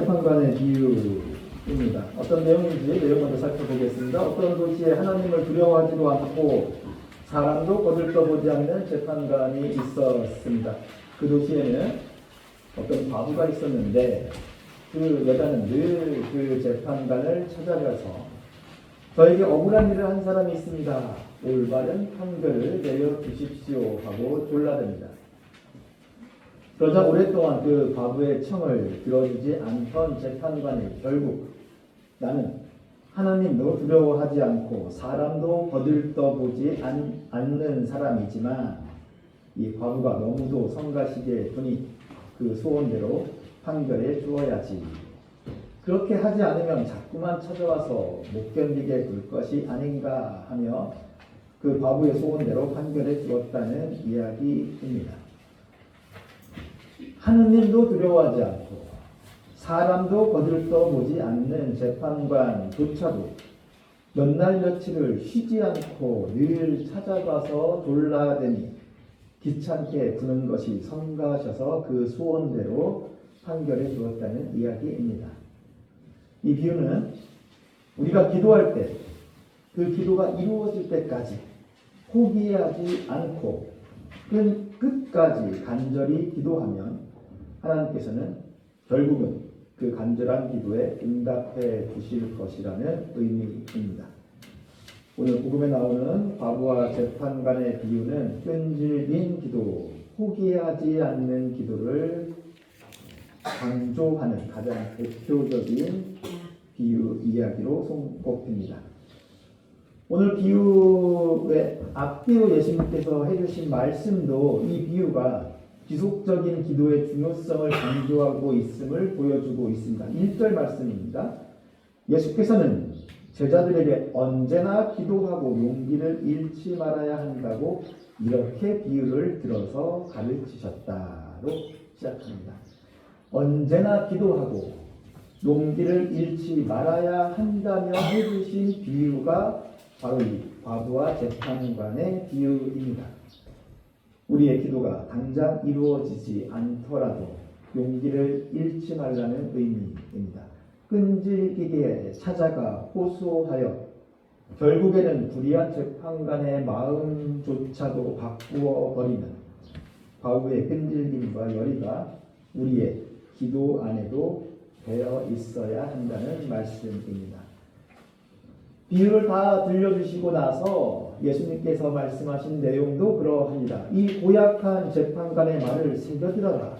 재판관의 비유입니다. 어떤 내용인지 내용 먼저 살펴보겠습니다. 어떤 도시에 하나님을 두려워하지도 않고 사람도 거들떠보지 않는 재판관이 있었습니다. 그 도시에는 어떤 과부가 있었는데 그 여자는 늘 그 재판관을 찾아가서 저에게 억울한 일을 한 사람이 있습니다. 올바른 판결을 내려 주십시오 하고 졸라댑니다. 그러자 오랫동안 그 과부의 청을 들어주지 않던 재판관이 결국 나는 하나님도 두려워하지 않고 사람도 거들떠보지 않, 않는 사람이지만 이 과부가 너무도 성가시게 보니 그 소원대로 판결해 주어야지. 그렇게 하지 않으면 자꾸만 찾아와서 못 견디게 굴 것이 아닌가 하며 그 과부의 소원대로 판결해 주었다는 이야기입니다. 하느님도 두려워하지 않고 사람도 거들떠보지 않는 재판관조차도 몇 날 며칠을 쉬지 않고 늘 찾아가서 졸라대니 귀찮게 구는 것이 성가셔서 그 소원대로 판결해 주었다는 이야기입니다. 이 비유는 우리가 기도할 때 그 기도가 이루어질 때까지 포기하지 않고 끝- 끝까지 간절히 기도하면 하나님께서는 결국은 그 간절한 기도에 응답해 주실 것이라는 의미입니다. 오늘 복음에 나오는 과부와 재판관의 비유는 끈질긴 기도, 포기하지 않는 기도를 강조하는 가장 대표적인 비유 이야기로 손꼽힙니다. 오늘 비유의 앞비유 예수님께서 해주신 말씀도 이 비유가 지속적인 기도의 중요성을 강조하고 있음을 보여주고 있습니다. 1절 말씀입니다. 예수께서는 제자들에게 언제나 기도하고 용기를 잃지 말아야 한다고 이렇게 비유를 들어서 가르치셨다로 시작합니다. 언제나 기도하고 용기를 잃지 말아야 한다며 해주신 비유가 바로 이 과부와 재판관의 비유입니다. 우리의 기도가 당장 이루어지지 않더라도 용기를 잃지 말라는 의미입니다. 끈질기게 찾아가 호소하여 결국에는 불의한 재판관의 마음조차도 바꾸어 버리는 과부의 끈질김과 열의가 우리의 기도 안에도 되어 있어야 한다는 말씀입니다. 비유를 다 들려주시고 나서 예수님께서 말씀하신 내용도 그러합니다. 이 고약한 재판관의 말을 새겨들어라.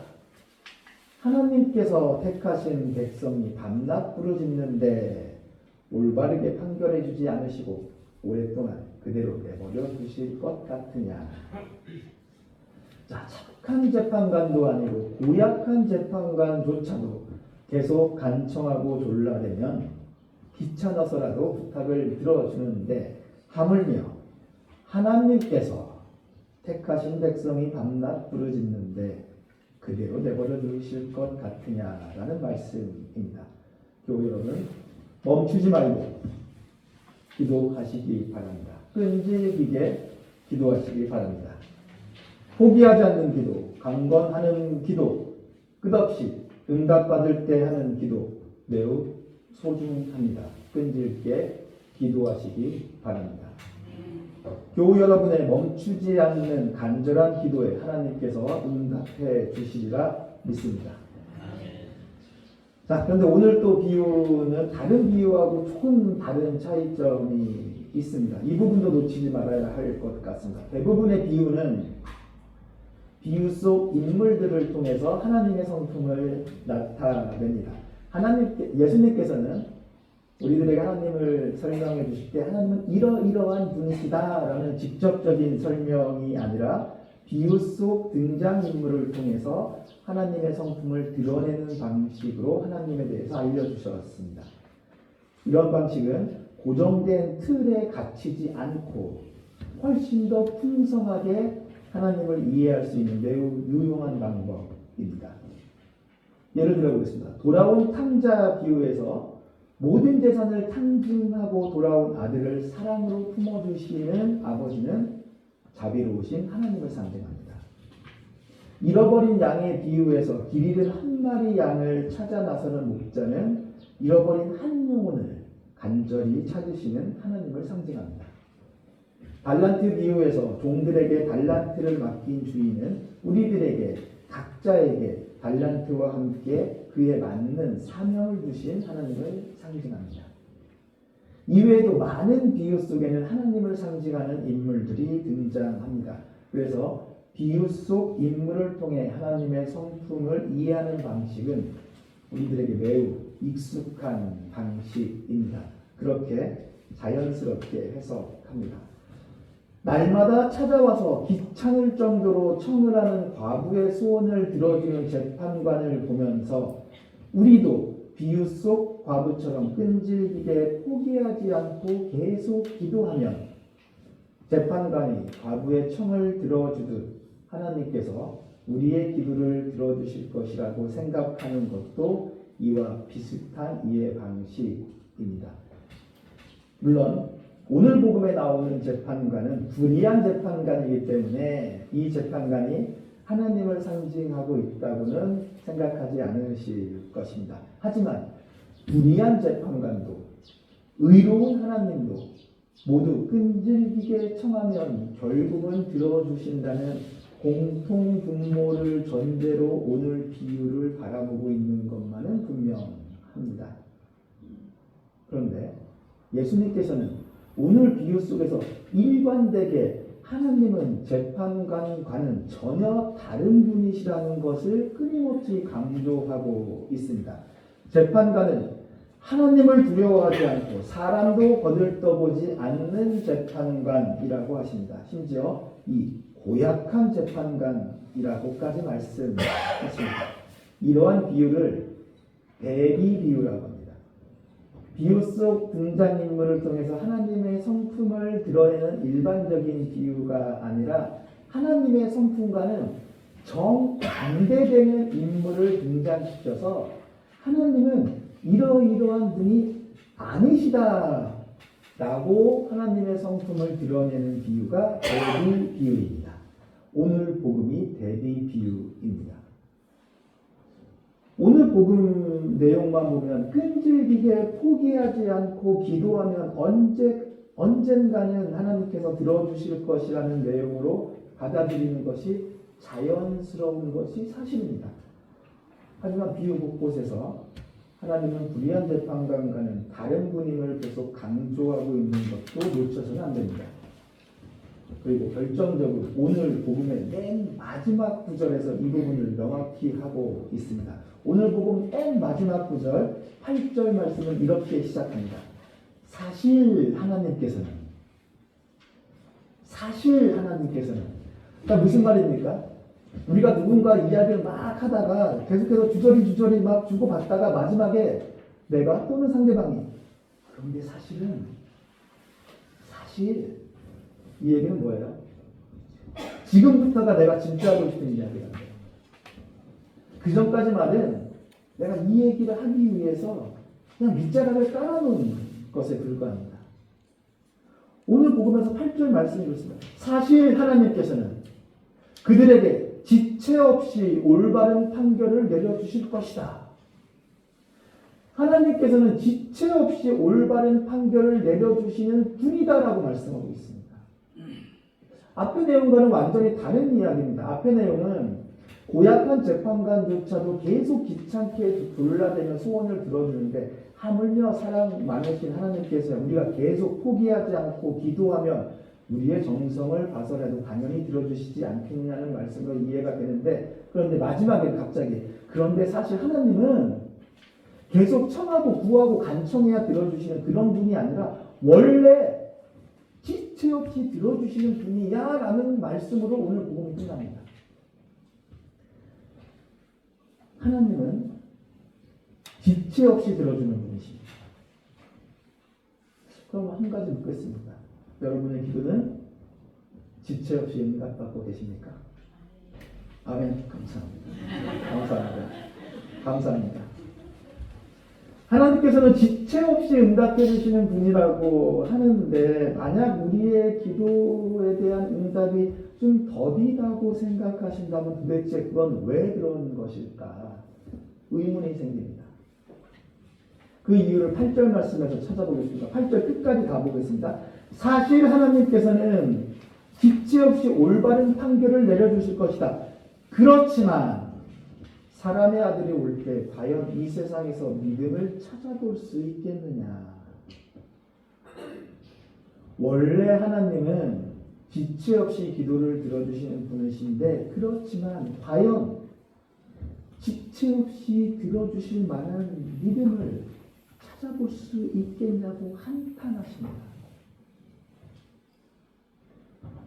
하나님께서 택하신 백성이 밤낮 부르짖는데 올바르게 판결해 주지 않으시고 오랫동안 그대로 내버려 두실 것 같으냐. 자, 착한 재판관도 아니고 고약한 재판관조차도 계속 간청하고 졸라대면 귀찮아서라도 부탁을 들어주는데 하물며 하나님께서 택하신 백성이 밤낮 부르짖는데 그대로 내버려 두실 것 같으냐라는 말씀입니다. 교회 여러분 멈추지 말고 기도하시기 바랍니다. 끈질기게 기도하시기 바랍니다. 포기하지 않는 기도, 강건하는 기도, 끝없이 응답받을 때 하는 기도 매우 소중합니다. 끈질게 기도하시기 바랍니다. 교우 여러분의 멈추지 않는 간절한 기도에 하나님께서 응답해 주시리라 믿습니다. 자, 그런데 오늘 또 비유는 다른 비유하고 조금 다른 차이점이 있습니다. 이 부분도 놓치지 말아야 할 것 같습니다. 대부분의 비유는 비유 속 인물들을 통해서 하나님의 성품을 나타냅니다. 하나님 예수님께서는 우리들에게 하나님을 설명해 주실 때 하나님은 이러이러한 분이시다라는 직접적인 설명이 아니라 비유 속 등장 인물을 통해서 하나님의 성품을 드러내는 방식으로 하나님에 대해서 알려주셨습니다. 이런 방식은 고정된 틀에 갇히지 않고 훨씬 더 풍성하게 하나님을 이해할 수 있는 매우 유용한 방법입니다. 예를 들어 보겠습니다. 돌아온 탕자 비유에서 모든 재산을 탕진하고 돌아온 아들을 사랑으로 품어주시는 아버지는 자비로우신 하나님을 상징합니다. 잃어버린 양의 비유에서 길 잃은 한 마리 양을 찾아 나서는 목자는 잃어버린 한 영혼을 간절히 찾으시는 하나님을 상징합니다. 달란트 비유에서 종들에게 달란트를 맡긴 주인은 우리들에게 각자에게 달란트와 함께 그에 맞는 사명을 주신 하나님을 상징합니다. 이외에도 많은 비유 속에는 하나님을 상징하는 인물들이 등장합니다. 그래서 비유 속 인물을 통해 하나님의 성품을 이해하는 방식은 우리들에게 매우 익숙한 방식입니다. 그렇게 자연스럽게 해석합니다. 날마다 찾아와서 귀찮을 정도로 청을 하는 과부의 소원을 들어주는 재판관을 보면서 우리도 비유 속 과부처럼 끈질기게 포기하지 않고 계속 기도하면 재판관이 과부의 청을 들어주듯 하나님께서 우리의 기도를 들어주실 것이라고 생각하는 것도 이와 비슷한 이해 방식입니다. 물론 오늘 복음에 나오는 재판관은 불의한 재판관이기 때문에 이 재판관이 하나님을 상징하고 있다고는 생각하지 않으실 것입니다. 하지만 불의한 재판관도 의로운 하나님도 모두 끈질기게 청하면 결국은 들어주신다는 공통 분모를 전제로 오늘 비유를 바라보고 있는 것만은 분명합니다. 그런데 예수님께서는 오늘 비유 속에서 일관되게 하나님은 재판관과는 전혀 다른 분이시라는 것을 끊임없이 강조하고 있습니다. 재판관은 하나님을 두려워하지 않고 사람도 거들떠보지 않는 재판관이라고 하십니다. 심지어 이 고약한 재판관이라고까지 말씀하십니다. 이러한 비유를 대비 비유라고 합니다. 비유 속 등장인물을 통해서 하나님의 성품을 드러내는 일반적인 비유가 아니라 하나님의 성품과는 정반대되는 인물을 등장시켜서 하나님은 이러이러한 분이 아니시다 라고 하나님의 성품을 드러내는 비유가 대비 비유입니다. 오늘 복음이 대비 비유입니다. 오늘 복음 내용만 보면 끈질기게 포기하지 않고 기도하면 언제 언젠가는 하나님께서 들어주실 것이라는 내용으로 받아들이는 것이 자연스러운 것이 사실입니다. 하지만 비유 곳곳에서 하나님은 불의한 재판관과는 다른 분임을 계속 강조하고 있는 것도 놓쳐서는 안 됩니다. 그리고 결정적으로 오늘 복음의 맨 마지막 구절에서 이 부분을 명확히 하고 있습니다. 오늘 복음 맨 마지막 구절 8절 말씀은 이렇게 시작합니다. 사실 하나님께서는 사실 하나님께서는 그러니까 무슨 말입니까? 우리가 누군가 이야기를 막 하다가 계속해서 주저리 주저리 막 주고받다가 마지막에 내가 또는 상대방이 그런데 사실은 사실 이 얘기는 뭐예요? 지금부터가 내가 진짜 하고 싶은 말이에요. 그 전까지 말은 내가 이 얘기를 하기 위해서 그냥 밑자락을 깔아놓은 것에 불과합니다. 오늘 복음에서 8절 말씀이 그렇습니다. 사실 하나님께서는 그들에게 지체 없이 올바른 판결을 내려주실 것이다. 하나님께서는 지체 없이 올바른 판결을 내려주시는 분이다라고 말씀하고 있습니다. 앞의 내용과는 완전히 다른 이야기입니다. 앞의 내용은 고약한 재판관조차도 계속 귀찮게 둘러대며 소원을 들어주는데 하물며 사랑 많으신 하나님께서 우리가 계속 포기하지 않고 기도하면 우리의 정성을 봐서라도 당연히 들어주시지 않겠냐는 말씀으로 이해가 되는데 그런데 마지막에 갑자기 그런데 사실 하나님은 계속 청하고 구하고 간청해야 들어주시는 그런 분이 아니라 원래 지체 없이 들어주시는 분이야 라는 말씀으로 오늘 복음이 끝납니다. 하나님은 지체 없이 들어주는 분이십니다. 그럼 한 가지 묻겠습니다. 여러분의 기도는 지체 없이 응답받고 계십니까? 아멘. 감사합니다. 감사합니다. 감사합니다. 하나님께서는 지체 없이 응답해 주시는 분이라고 하는데 만약 우리의 기도에 대한 응답이 좀 더디다고 생각하신다면 도대체 그건 왜 그런 것일까? 의문이 생깁니다. 그 이유를 8절 말씀에서 찾아보겠습니다. 8절 끝까지 가보겠습니다. 사실 하나님께서는 기치 없이 올바른 판결을 내려주실 것이다. 그렇지만 사람의 아들이 올 때 과연 이 세상에서 믿음을 찾아볼 수 있겠느냐? 원래 하나님은 지체 없이 기도를 들어주시는 분이신데 그렇지만 과연 지체 없이 들어주실 만한 믿음을 찾아볼 수 있겠냐고 한탄하십니다.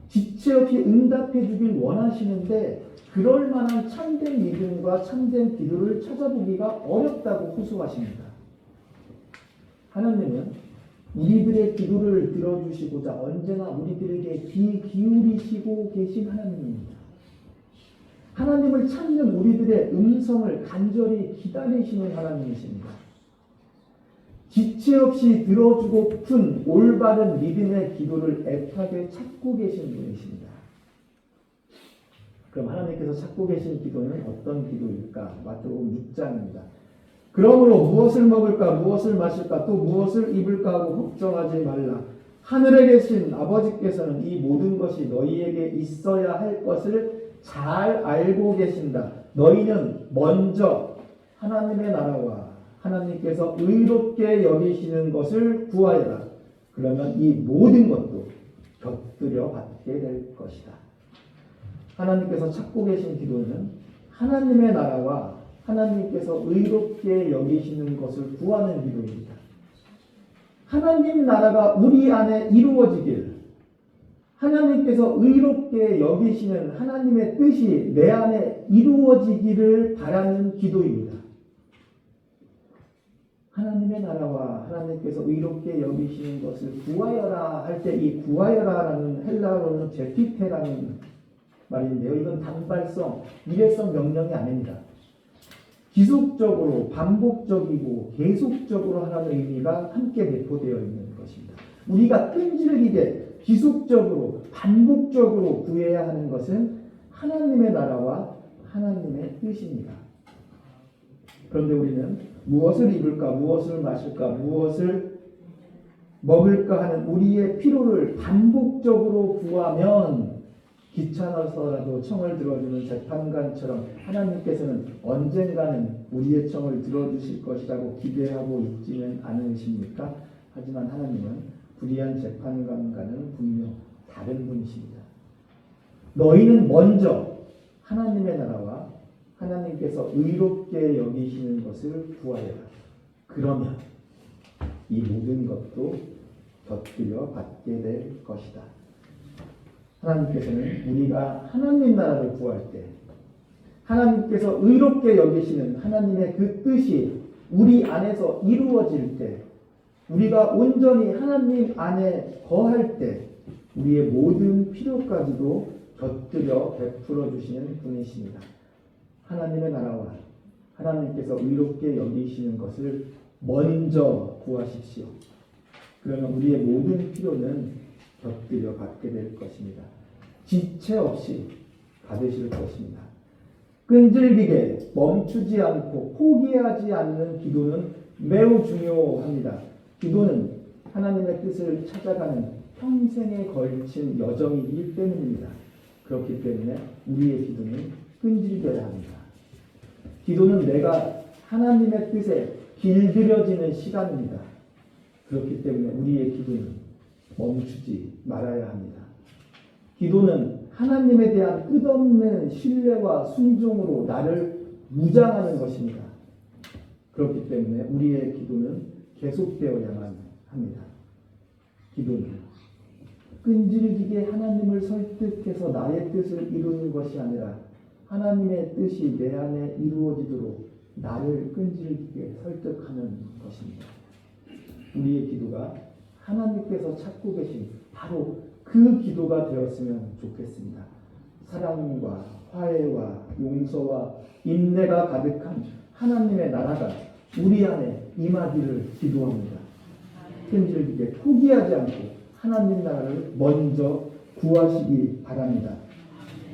지체 없이 응답해 주길 원하시는데 그럴 만한 참된 믿음과 참된 기도를 찾아보기가 어렵다고 호소하십니다. 하나님은 우리들의 기도를 들어주시고자 언제나 우리들에게 귀 기울이시고 계신 하나님입니다. 하나님을 찾는 우리들의 음성을 간절히 기다리시는 하나님이십니다. 지체 없이 들어주고픈 올바른 믿음의 기도를 애타게 찾고 계신 분이십니다. 그럼 하나님께서 찾고 계신 기도는 어떤 기도일까? 마태복음 6장입니다. 그러므로 무엇을 먹을까, 무엇을 마실까, 또 무엇을 입을까 하고 걱정하지 말라. 하늘에 계신 아버지께서는 이 모든 것이 너희에게 있어야 할 것을 잘 알고 계신다. 너희는 먼저 하나님의 나라와 하나님께서 의롭게 여기시는 것을 구하여라. 그러면 이 모든 것도 곁들여 받게 될 것이다. 하나님께서 찾고 계신 기도는 하나님의 나라와 하나님께서 의롭게 여기시는 것을 구하는 기도입니다. 하나님 나라가 우리 안에 이루어지길, 하나님께서 의롭게 여기시는 하나님의 뜻이 내 안에 이루어지기를 바라는 기도입니다. 하나님의 나라와 하나님께서 의롭게 여기시는 것을 구하여라 할 때 이 구하여라라는 헬라어는 제피테라는 말인데요. 이건 단발성, 일회성 명령이 아닙니다. 지속적으로 반복적이고 계속적으로 하라는 의미가 함께 내포되어 있는 것입니다. 우리가 끈질기게 지속적으로 반복적으로 구해야 하는 것은 하나님의 나라와 하나님의 뜻입니다. 그런데 우리는 무엇을 입을까, 무엇을 마실까, 무엇을 먹을까 하는 우리의 필요를 반복적으로 구하면 귀찮아서라도 청을 들어주는 재판관처럼 하나님께서는 언젠가는 우리의 청을 들어주실 것이라고 기대하고 있지는 않으십니까? 하지만 하나님은 불의한 재판관과는 분명 다른 분이십니다. 너희는 먼저 하나님의 나라와 하나님께서 의롭게 여기시는 것을 구하여라. 그러면 이 모든 것도 곁들여 받게 될 것이다. 하나님께서는 우리가 하나님 나라를 구할 때 하나님께서 의롭게 여기시는 하나님의 그 뜻이 우리 안에서 이루어질 때 우리가 온전히 하나님 안에 거할 때 우리의 모든 필요까지도 곁들여 베풀어 주시는 분이십니다. 하나님의 나라와 하나님께서 의롭게 여기시는 것을 먼저 구하십시오. 그러면 우리의 모든 필요는 곁들여 받게 될 것입니다. 지체 없이 받으실 것입니다. 끈질기게 멈추지 않고 포기하지 않는 기도는 매우 중요합니다. 기도는 하나님의 뜻을 찾아가는 평생에 걸친 여정이기 때문입니다. 그렇기 때문에 우리의 기도는 끈질겨야 합니다. 기도는 내가 하나님의 뜻에 길들여지는 시간입니다. 그렇기 때문에 우리의 기도는 멈추지 말아야 합니다. 기도는 하나님에 대한 끝없는 신뢰와 순종으로 나를 무장하는 것입니다. 그렇기 때문에 우리의 기도는 계속되어야만 합니다. 기도는 끈질기게 하나님을 설득해서 나의 뜻을 이루는 것이 아니라 하나님의 뜻이 내 안에 이루어지도록 나를 끈질기게 설득하는 것입니다. 우리의 기도가 하나님께서 찾고 계신 바로 그 기도가 되었으면 좋겠습니다. 사랑과 화해와 용서와 인내가 가득한 하나님의 나라가 우리 안에 임하기를 기도합니다. 끈질기게 포기하지 않고 하나님 나라를 먼저 구하시기 바랍니다.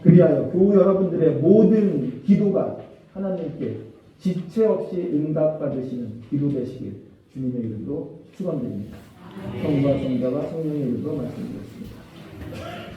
그리하여 교우 여러분들의 모든 기도가 하나님께 지체 없이 응답받으시는 기도 되시길 주님의 이름으로 축원드립니다. 성부와 성자와 성령의 이름으로 말씀드렸습니다.